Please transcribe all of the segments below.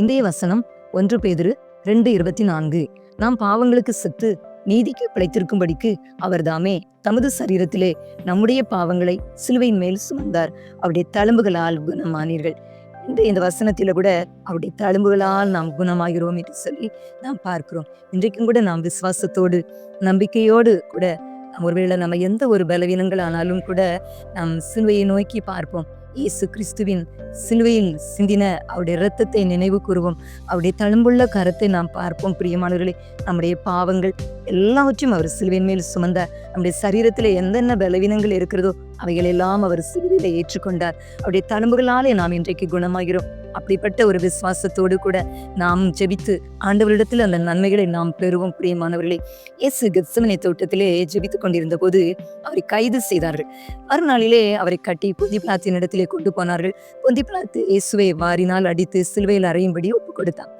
இன்றைய வசனம் ஒன்று பேதிரு ரெண்டு இருபத்தி நான்கு. நாம் பாவங்களுக்கு செத்து நீதிக்கு பிழைத்திருக்கும்படிக்கு அவர்தாமே தமது சரீரத்திலே நம்முடைய பாவங்களை சிலுவையின் மேல் சுமந்தார். அவருடைய தழும்புகளால் குணமானீர்கள். இந்த இந்த வசனத்தில கூட அவருடைய தழும்புகளால் நாம் குணமாகிறோம் என்று சொல்லி நாம் பார்க்கிறோம். இன்றைக்கும் கூட நாம் விசுவாசத்தோடு நம்பிக்கையோடு கூட ஒருவேளை நம்ம எந்த ஒரு பலவீனங்கள் ஆனாலும் கூட நாம் சிலுவையை நோக்கி பார்ப்போம். இயேசு கிறிஸ்துவின் சிலுவையில் சிந்தின அவருடைய இரத்தத்தை நினைவு கூறுவோம். அவருடைய தழும்புள்ள கரத்தை நாம் பார்ப்போம். பிரியமானவர்களே நம்முடைய பாவங்கள் எல்லாவற்றையும் அவர் சிலுவையின் மேல் சுமந்தார் நம்முடைய சரீரத்தில் எந்தென்ன பலவீனங்கள் இருக்கிறதோ அவைகளெல்லாம் அவர் சிலுவையில் ஏற்றுக்கொண்டார். அவருடைய தழும்புகளாலே நாம் இன்றைக்கு குணமாகிறோம். அப்படிப்பட்ட ஒரு விசுவாசத்தோடு கூட நாம் ஜெபித்து ஆண்டவரிடத்தில் அந்த நன்மைகளை நாம் பெறுவோம் பிரியமானவர்களே. இயேசு கெத்சமனை தோட்டத்திலே ஜெபித்துக் கொண்டிருந்த போது அவரை கைது செய்தார்கள். மறுநாளிலே அவரை கட்டி பொந்திப்பிளாத்தின் இடத்திலே கொண்டு போனார்கள். பொந்திப்பிளாத்து இயேசுவை வாரினால் அடித்து சிலுவையில் அறையும்படி ஒப்புக் கொடுத்தான்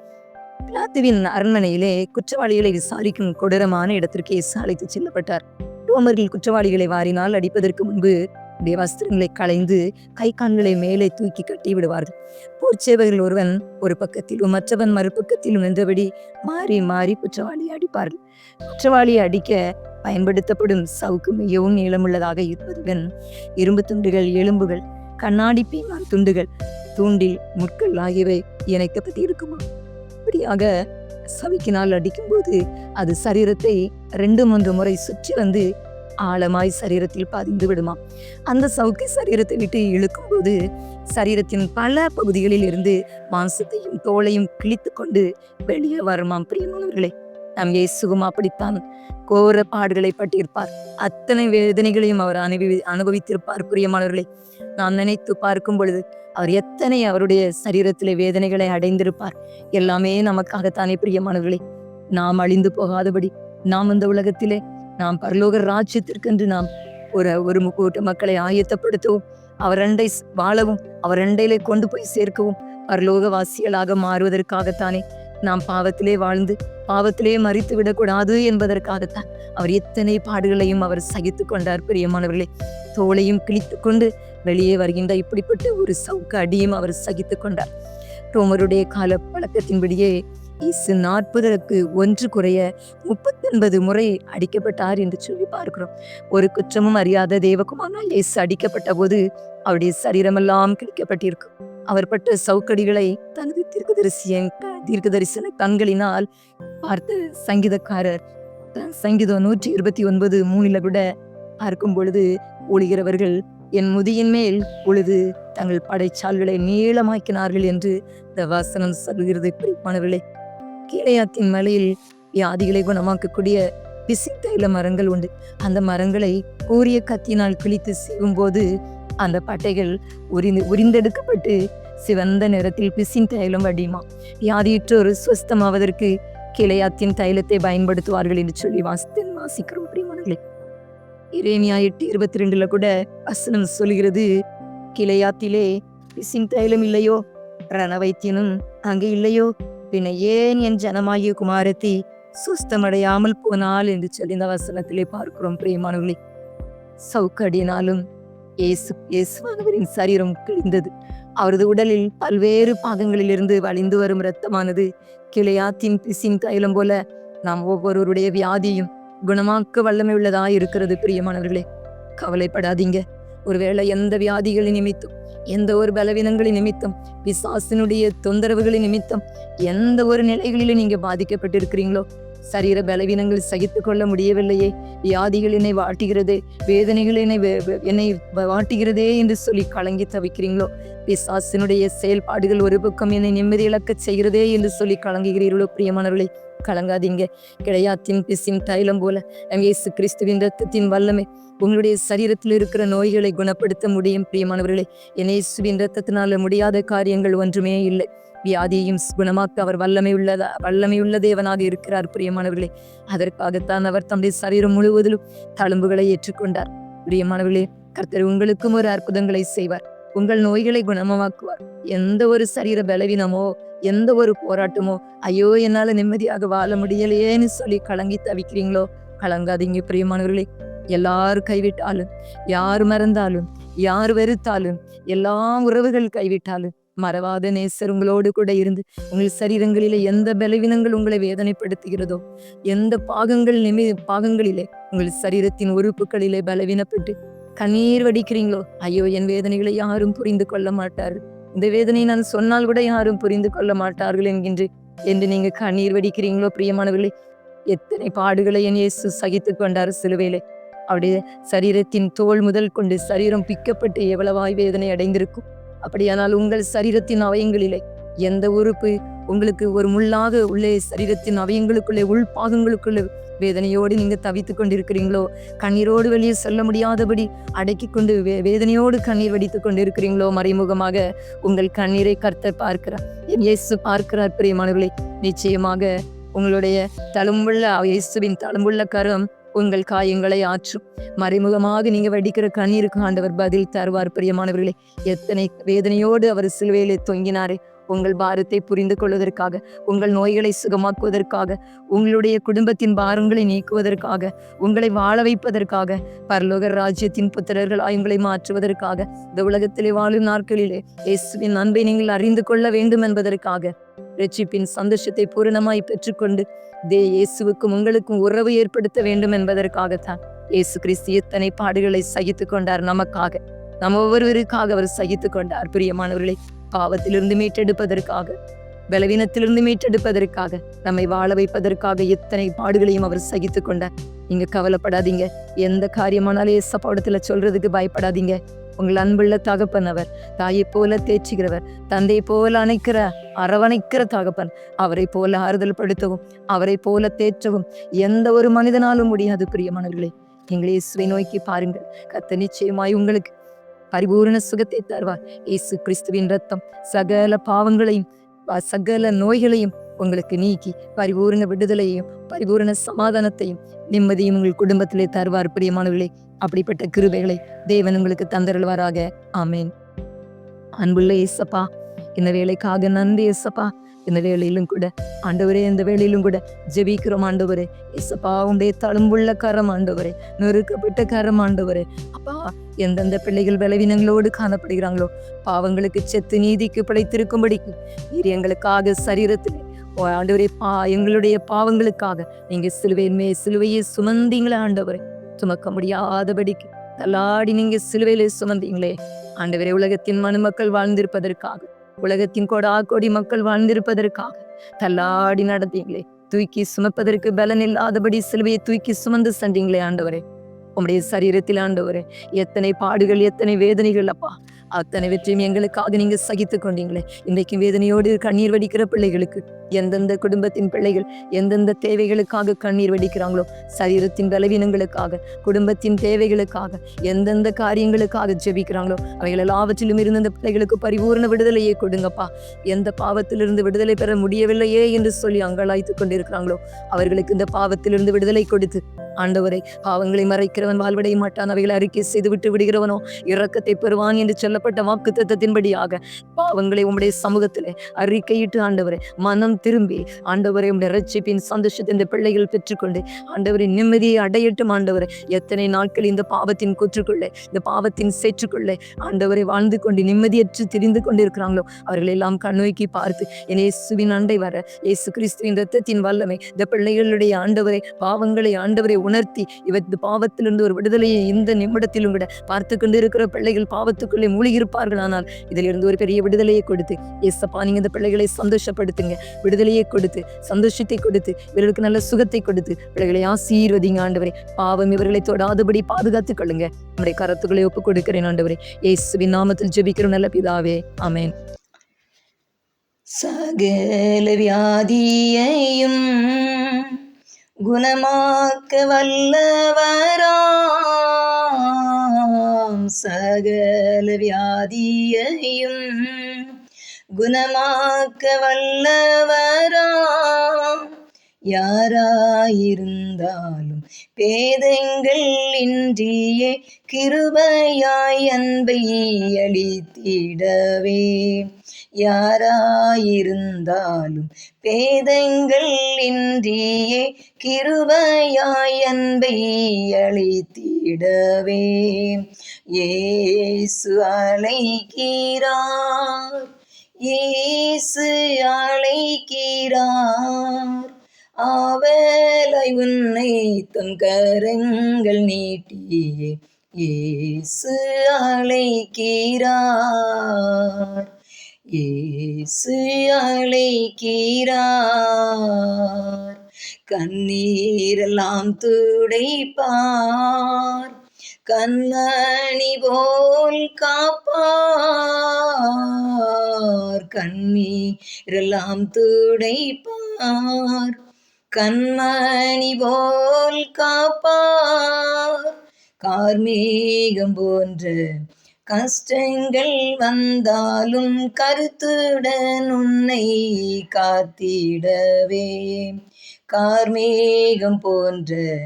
பிளாத்துவின் அரண்மனையிலே குற்றவாளிகளை விசாரிக்கும் கொடூரமான இடத்திற்கு இயேசு அழைத்துச் செல்லப்பட்டார். ரோமர்கள் குற்றவாளிகளை வாரினால் அடிப்பதற்கு முன்பு உடைய வஸ்திரங்களை களைந்து கை கால்களை மேலே தூக்கி கட்டி விடுவார்கள். போர்ச்சேவர்கள் ஒருவன் ஒரு பக்கத்திலும் மற்றவன் மறுபக்கத்திலும் நின்றபடி மாறி மாறி குற்றவாளியை அடிப்பார்கள். குற்றவாளியை அடிக்க பயன்படுத்தப்படும் சவுக்கு மிகவும் நீளமுள்ளதாக இருப்பதுடன் இரும்பு துண்டுகள் எலும்புகள் கண்ணாடி பீமான் துண்டுகள் தூண்டில் முட்கள் ஆகியவை இணைக்கப்பட்டு இருக்குமா இப்படியாக சவிக்கினால் அடிக்கும்போது அது சரீரத்தை ரெண்டு மூன்று முறை சுற்றி வந்து ஆழமாய் சரீரத்தில் பதிந்து விடுமா? அந்த சவுக்கை சரீரத்தை விட்டு இழுக்கும் போது சரீரத்தின் பல பகுதிகளில் இருந்து மாம்சத்தையும் தோலையும் கிழித்து கொண்டு வெளியே வருமாம் பிரியமானவர்களே நம் இயேசுவும் அப்படித்தான். கோர பாடுகளை பட்டிருப்பார். அத்தனை வேதனைகளையும் அவர் அனுபவி அனுபவித்திருப்பார் பிரியமானவர்களே நாம் நினைத்து பார்க்கும் பொழுது அவர் எத்தனை அவருடைய சரீரத்திலே வேதனைகளை அடைந்திருப்பார். எல்லாமே நமக்காகத்தானே பிரியமானவர்களே நாம் அழிந்து போகாதபடி நாம் இந்த உலகத்திலே நாம் பரலோக ராஜ்யத்திற்கென்று நாம் ஒரு ஒரு கூட்ட மக்களை ஆயத்தப்படுத்தவும் அவர் அண்டை வாழவும் அவர் அண்டையிலே கொண்டு போய் சேர்க்கவும் பரலோகவாசிகளாக மாறுவதற்காகத்தானே நாம் பாவத்திலே வாழ்ந்து பாவத்திலே மறித்து விடக்கூடாது என்பதற்காகத்தான் அவர் எத்தனை பாடுகளையும் அவர் சகித்து கொண்டார் பிரியமானவர்களே. தோளையும் கிழித்து கொண்டு வெளியே வருகின்ற இப்படிப்பட்ட ஒரு சவுக்கு அடியும் அவர் சகித்து கொண்டார். ரோமருடைய கால பழக்கத்தின்படியே இயேசு நாற்பதற்கு ஒன்று குறைய முப்பத்தொன்பது முறை அடிக்கப்பட்டார் என்று சொல்லி பார்க்கிறோம். ஒரு குற்றமும் அறியாத தேவகுமானால் இயேசு அடிக்கப்பட்ட போது அவருடைய சரீரமெல்லாம் கிழிக்கப்பட்டிருக்கும் அவர் பட்ட சவுக்கடிகளை தனது தீர்க்கதரிசியின் தீர்க்கதரிசன தீர்க்க தரிசன கண்களினால் பார்த்த சங்கீதக்காரர் த- சங்கீதம் நூற்றி இருபத்தி ஒன்பது மூணில கூட பார்க்கும் பொழுது ஒழுகிறவர்கள் என் முதியின் மேல் பொழுது தங்கள் படைச்சால்களை நீளமாக்கினார்கள் என்று இந்த வசனம் சொல்கிறது. பிரிப்பானவர்களே கீழையாத்தின் மலையில் வியாதிகளை குணமாக்கக்கூடிய பிசித்தைல மரங்கள் உண்டு. அந்த மரங்களை கூரிய கத்தினால் கிழித்து செய்யும்போது அந்த பட்டைகள் உரிந்து உரிந்தெடுக்கப்பட்டு சிவந்த நிறத்தில் பிசின் தைலம் வடியுமா. வியாதியுற்றோர் சுஸ்தமாவதற்கு கிளையாத்தின் தைலத்தை பயன்படுத்துவார்கள் என்று சொல்லி வாசித்தன் வாசிக்கிறோம் பிரியமானங்களே இரேமியா எட்டு இருபத்தி ரெண்டுல கூட வசனம் சொல்கிறது கிளையாத்திலே பிசின் தைலம் இல்லையோ? ரண வைத்தியனும் அங்கே இல்லையோ? பின்ன ஏன் என் ஜனமாகிய குமாரத்தி சுஸ்தமடையாமல் போனால் என்று சொல்லி இந்த வசனத்திலே பார்க்கிறோம் பிரியமானவர்களே. சவுக்கடியினாலும் இயேசு இயேசுவானவரின் சரீரம் கிழிந்தது. அவரது உடலில் பல்வேறு பாகங்களிலிருந்து வழிந்து வரும் இரத்தமானது கிளையாத்தின் பிசின் தைலம் போல நாம் ஒவ்வொருவருடைய வியாதியும் குணமாக்க வல்லமை உள்ளதா இருக்கிறது பிரியமானவர்களே. கவலைப்படாதீங்க. ஒருவேளை எந்த வியாதிகளின் நிமித்தம் எந்த ஒரு பலவீனங்களின் நிமித்தம் பிசாசினுடைய தொந்தரவுகளின் நிமித்தம் எந்த ஒரு நிலைகளிலும் நீங்க பாதிக்கப்பட்டிருக்கிறீங்களோ சரீர பலவீனங்கள் சகித்து கொள்ள முடியவில்லையே. வியாதிகள் என்னை வாட்டுகிறதே வேதனைகள் என்னை என்னை வாட்டுகிறதே என்று சொல்லி கலங்கி தவிக்கிறீங்களோ? பிசாசினுடைய செயல்பாடுகள் ஒரு பக்கம் என்னை நிம்மதி இழக்க செய்கிறதே என்று சொல்லி கலங்குகிறீர்களோ பிரியமானவர்களை? கலங்காதீங்க. கிடையாத்தின் பிசின் தைலம் போல நம் இயேசு கிறிஸ்துவின் ரத்தத்தின் வல்லமை உங்களுடைய சரீரத்தில் இருக்கிற நோய்களை குணப்படுத்த முடியும் பிரியமானவர்களே. என் இயேசுவின் ரத்தத்தினால முடியாத காரியங்கள் ஒன்றுமே இல்லை. வியாதியையும் குணமாக்க அவர் வல்லமை உள்ளதா வல்லமை உள்ள தேவனாக இருக்கிறார் பிரியமானவர்களே. அதற்காகத்தான் அவர் தம்முடைய சரீரம் முழுவதிலும் தழும்புகளை ஏற்றுக்கொண்டார். பிரியமானவர்களே கர்த்தர் உங்களுக்கும் ஒரு அற்புதங்களை செய்வார். உங்கள் நோய்களை குணமாக்குவார். எந்த ஒரு சரீர பலவீனமோ எந்த ஒரு போராட்டமோ ஐயோ என்னால நிம்மதியாக வாழ முடியலையேன்னு சொல்லி கலங்கி தவிக்கிறீங்களோ? கலங்காதீங்க பிரியமானவர்களே. எல்லாரும் கைவிட்டாலும் யார் மறந்தாலும் யார் வெறுத்தாலும் எல்லா உறவுகள் கைவிட்டாலும் மறவாத நேசர் உங்களோடு கூட இருந்து உங்கள் சரீரங்களிலே எந்த பலவீனங்கள் உங்களை வேதனைப்படுத்துகிறதோ எந்த பாகங்கள் நிமி பாகங்களிலே உங்கள் சரீரத்தின் உறுப்புகளிலே பலவீனப்பட்டு கண்ணீர் வடிக்கிறீங்களோ ஐயோ என் வேதனைகளை யாரும் புரிந்து கொள்ள மாட்டார் இந்த வேதனை நான் சொன்னால் கூட யாரும் புரிந்து கொள்ள மாட்டார்கள் என்கின்ற என்று நீங்க கண்ணீர் வடிக்கிறீங்களோ பிரியமானவர்களே எத்தனை பாடுகளை என் இயேசு சகித்து கொண்டார் சிலுவையிலே. அவருடைய சரீரத்தின் தோல் முதல் கொண்டு சரீரம் பிக்கப்பட்டு எவ்வளவாய் வேதனை அடைந்திருக்கும். அப்படியானால் உங்கள் சரீரத்தின் அவயங்களிலே எந்த உறுப்பு உங்களுக்கு ஒரு முள்ளாக உள்ளே சரீரத்தின் அவயங்களுக்குள்ளே உள் பாகங்களுக்குள்ளே வேதனையோடு நீங்க தவித்து கொண்டிருக்கிறீங்களோ? கண்ணீரோடு வெளியே சொல்ல முடியாதபடி அடக்கி கொண்டு வே வேதனையோடு கண்ணீர் வடித்து கொண்டு இருக்கிறீங்களோ மறைமுகமாக உங்கள் கண்ணீரை கர்த்தர் பார்க்கிறார். என் இயேசு பார்க்கிறார் பிரியமானவர்களே. நிச்சயமாக உங்களுடைய தழும்புள்ள இயேசுவின் தழும்புள்ள கரம் உங்கள் காயங்களை ஆற்றும். மறைமுகமாக நீங்க வடிக்கிற கண்ணீருக்கு ஆண்டவர் பதில் தருவார் பிரியமானவர்களே. எத்தனை வேதனையோடு அவர் சிலுவையிலே தொங்கினாரே. உங்கள் பாரத்தை புரிந்து கொள்வதற்காக உங்கள் நோய்களை சுகமாக்குவதற்காக உங்களுடைய குடும்பத்தின் பாரங்களை நீக்குவதற்காக உங்களை வாழ வைப்பதற்காக பரலோக ராஜ்யத்தின் புத்திரர்களாய் உங்களை மாற்றுவதற்காக இந்த உலகத்திலே வாழும் நாட்களிலே இயேசுவின் அன்பை நீங்கள் அறிந்து கொள்ள வேண்டும் என்பதற்காக. ரட்சிப்பின் சந்தோஷத்தை பூரணமாய் பெற்றுக்கொண்டு தே இயேசுவுக்கும் உங்களுக்கும் உறவு ஏற்படுத்த வேண்டும் என்பதற்காகத்தான் இயேசு கிறிஸ்து எத்தனை பாடுகளை சகித்து கொண்டார் நமக்காக. நம்ம ஒவ்வொருவருக்காக அவர் சகித்து கொண்டார். பிரியமானவர்களை பாவத்திலிருந்து மீட்டெடுப்பதற்காக பலவீனத்திலிருந்து மீட்டெடுப்பதற்காக நம்மை வாழ வைப்பதற்காக எத்தனை பாடுகளையும் அவர் சகித்து கொண்டார். நீங்க கவலைப்படாதீங்க. எந்த காரியமானாலும் ஏசப்பாடத்துல சொல்றதுக்கு பயப்படாதீங்க. உங்கள் அன்புள்ள தகப்பனவர் அவர் தாயை போல தேய்ச்சிக்கிறவர் தந்தை போல அணைக்கிற அரவணைக்கிற தகப்பன். அவரை போல ஆறுதல் படுத்தவும் அவரை போல தேற்றவும் எந்த ஒரு மனிதனாலும் முடியாது பிரியமானவர்களே நீங்கள் இயேசுவை நோக்கி பாருங்கள். கத்த நிச்சயமாய் உங்களுக்கு பரிபூரண சுகத்தை தருவார். இயேசு கிறிஸ்துவின் ரத்தம் சகல பாவங்களையும் சகல நோய்களையும் உங்களுக்கு நீக்கி பரிபூரண விடுதலையையும் பரிபூரண சமாதானத்தையும் நிம்மதியும் உங்கள் குடும்பத்திலே தருவார் பிரியமானவர்களே. அப்படிப்பட்ட கிருபைகளை தேவன் உங்களுக்கு தந்தருள்வாராக. ஆமேன். அன்புள்ள இயேசப்பா இந்த வேலைக்காக நன்றி இயேசப்பா. இந்த வேலையிலும் கூட ஆண்டவரே இந்த வேலையிலும் கூட ஜெபிக்கிறோம் ஆண்டவரே. இசப்பா உடைய தழும்புள்ள கரம் ஆண்டவரே நொறுக்கப்பட்ட கரம் ஆண்டவரே. அப்பா எந்தெந்த பிள்ளைகள் பலவீனங்களோடு காணப்படுகிறாங்களோ பாவங்களுக்கு செத்து நீதிக்கு பிழைத்திருக்கும்படிக்கு நீர் எங்களுக்காக சரீரத்தில் ஆண்டவரே பா எங்களுடைய பாவங்களுக்காக நீங்க சிலுவையின் மே சிலுவையை சுமந்தீங்களே ஆண்டவரே. சுமக்க முடியாதபடிக்கு தள்ளாடி நீங்க சிலுவையிலே சுமந்தீங்களே. ஆண்டவரே உலகத்தின் மனுமக்கள் வாழ்ந்திருப்பதற்காக உலகத்தின் கொடா கோடி மக்கள் வாழ்ந்திருப்பதற்காக தள்ளாடி நடந்தீங்களே. தூக்கி சுமப்பதற்கு பலன் இல்லாதபடி சிலுவையை தூக்கி சுமந்து சென்றீங்களே ஆண்டவரே. உம்முடைய சரீரத்தில் ஆண்டவரே எத்தனை பாடுகள் எத்தனை வேதனைகள் அப்பா. அத்தனை வெற்றியும் எங்களுக்காக நீங்க சகித்து கொண்டீங்களே. இன்றைக்கு வேதனையோடு கண்ணீர் வடிக்கிற பிள்ளைகளுக்கு எந்தெந்த குடும்பத்தின் பிள்ளைகள் எந்தெந்த தேவைகளுக்காக கண்ணீர் வடிக்கிறாங்களோ சரீரத்தின் பலவீனங்களுக்காக குடும்பத்தின் தேவைகளுக்காக எந்தெந்த காரியங்களுக்காக ஜெபிக்கிறாங்களோ அவைகள் எல்லாவற்றிலும் இருந்த அந்த பிள்ளைகளுக்கு பரிபூர்ண விடுதலையே கொடுங்கப்பா. எந்த பாவத்திலிருந்து விடுதலை பெற முடியவில்லையே என்று சொல்லி அங்கலாய்த்து கொண்டிருக்கிறாங்களோ அவர்களுக்கு இந்த பாவத்திலிருந்து விடுதலை கொடுத்து ஆண்டவரை பாவங்களை மறைக்கிறவன் வாழ்வடைய மாட்டான் அவைகளை அறிக்கை செய்து விட்டு விடுகிறவனோ இரக்கத்தை பெறுவான் என்று சொல்லப்பட்ட வாக்கு தத்தத்தின்படியாக பாவங்களை உம்முடைய சமூகத்திலே அறிக்கையிட்டு ஆண்டவரை மனம் திரும்பி ஆண்டவரை உம்முடைய ரட்சிப்பின் சந்தோஷத்தை இந்த பிள்ளைகள் பெற்றுக்கொண்டு ஆண்டவரை நிம்மதியை அடையட்டும் ஆண்டவரை. எத்தனை நாட்கள் இந்த பாவத்தின் கொற்றுக்குள்ளே இந்த பாவத்தின் சேற்றுக்குள்ளே ஆண்டவரை வாழ்ந்து கொண்டு நிம்மதியற்று திரிந்து கொண்டிருக்கிறாங்களோ அவர்கள் எல்லாம் கண்ணோக்கி பார்த்து என் இயேசுவின் அண்டை வர இயேசு கிறிஸ்துவின் ரத்தத்தின் வல்லமை இந்த பிள்ளைகளுடைய ஆண்டவரை பாவங்களை ஆண்டவரை உணர்த்தி இவர் இந்த பாவத்திலிருந்து ஒரு விடுதலையை இந்த நிமிடத்திலும் கூட பார்த்து கொண்டு இருக்கிற பிள்ளைகள் பாவத்துக்குள்ளே மூழ்கியிருப்பார்கள். ஆனால் இதிலிருந்து ஒரு பெரிய விடுதலையை கொடுத்து ஏசப்பா நீங்க இந்த பிள்ளைகளை சந்தோஷப்படுத்துங்க. விடுதலையை கொடுத்து சந்தோஷத்தை கொடுத்து இவர்களுக்கு நல்ல சுகத்தை கொடுத்து பிள்ளைகளை ஆசீர்வதிங்க ஆண்டவரே. பாவம் இவர்களை தொடாதபடி பாதுகாத்துக் கொள்ளுங்க. நம்முடைய கரத்துக்களை ஒப்புக் கொடுக்கிறேன் ஆண்டவரே. இயேசுவின் நாமத்தில் ஜெபிக்கிற நல்ல பிதாவே. ஆமென். சகல வியாதியையும் குணமாக்க வல்லவராம் சகல வியாதியையும் குணமாக்க வல்லவராம் யாராயிருந்தாலும் பேதங்கள் இன்றியே கிருபையாய் அன்பை அளித்திடவே. யாராயிருந்தாலும் பேதங்கள் இன்றியே கிருபையாய் அன்பை அளித்திடவே. ஏசு அழைக்கிறார் ஏசு அழைக்கிறார். ஆ உன்னை தம் கரங்கள் நீட்டியே இயேசு அழைக்கிறார். இயேசு அழைக்கிறார். கண்ணீரெல்லாம் துடைப்பார். கண்மணி போல் காப்பார். கண்ணீரெல்லாம் துடைப்பார். கண்மணி போல் காப்பார். கார்மேகம் போன்ற கஷ்டங்கள் வந்தாலும் கருத்துடன் உன்னை காத்திடவே. கார்மேகம் போன்ற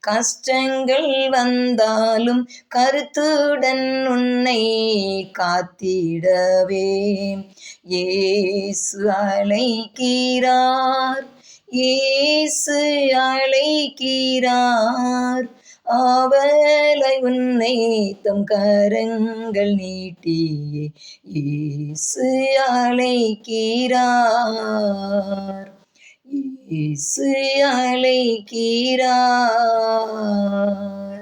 கஷ்டங்கள் வந்தாலும் கருத்துடன் உன்னை காத்திடவே. இயேசு அழைக்கிறார். இயேசு அழைக்கிறார். ஆவலை உன்னை தம் கரங்கள் நீட்டியே. இயேசு அழைக்கிறார். இயேசு அழைக்கிறார்.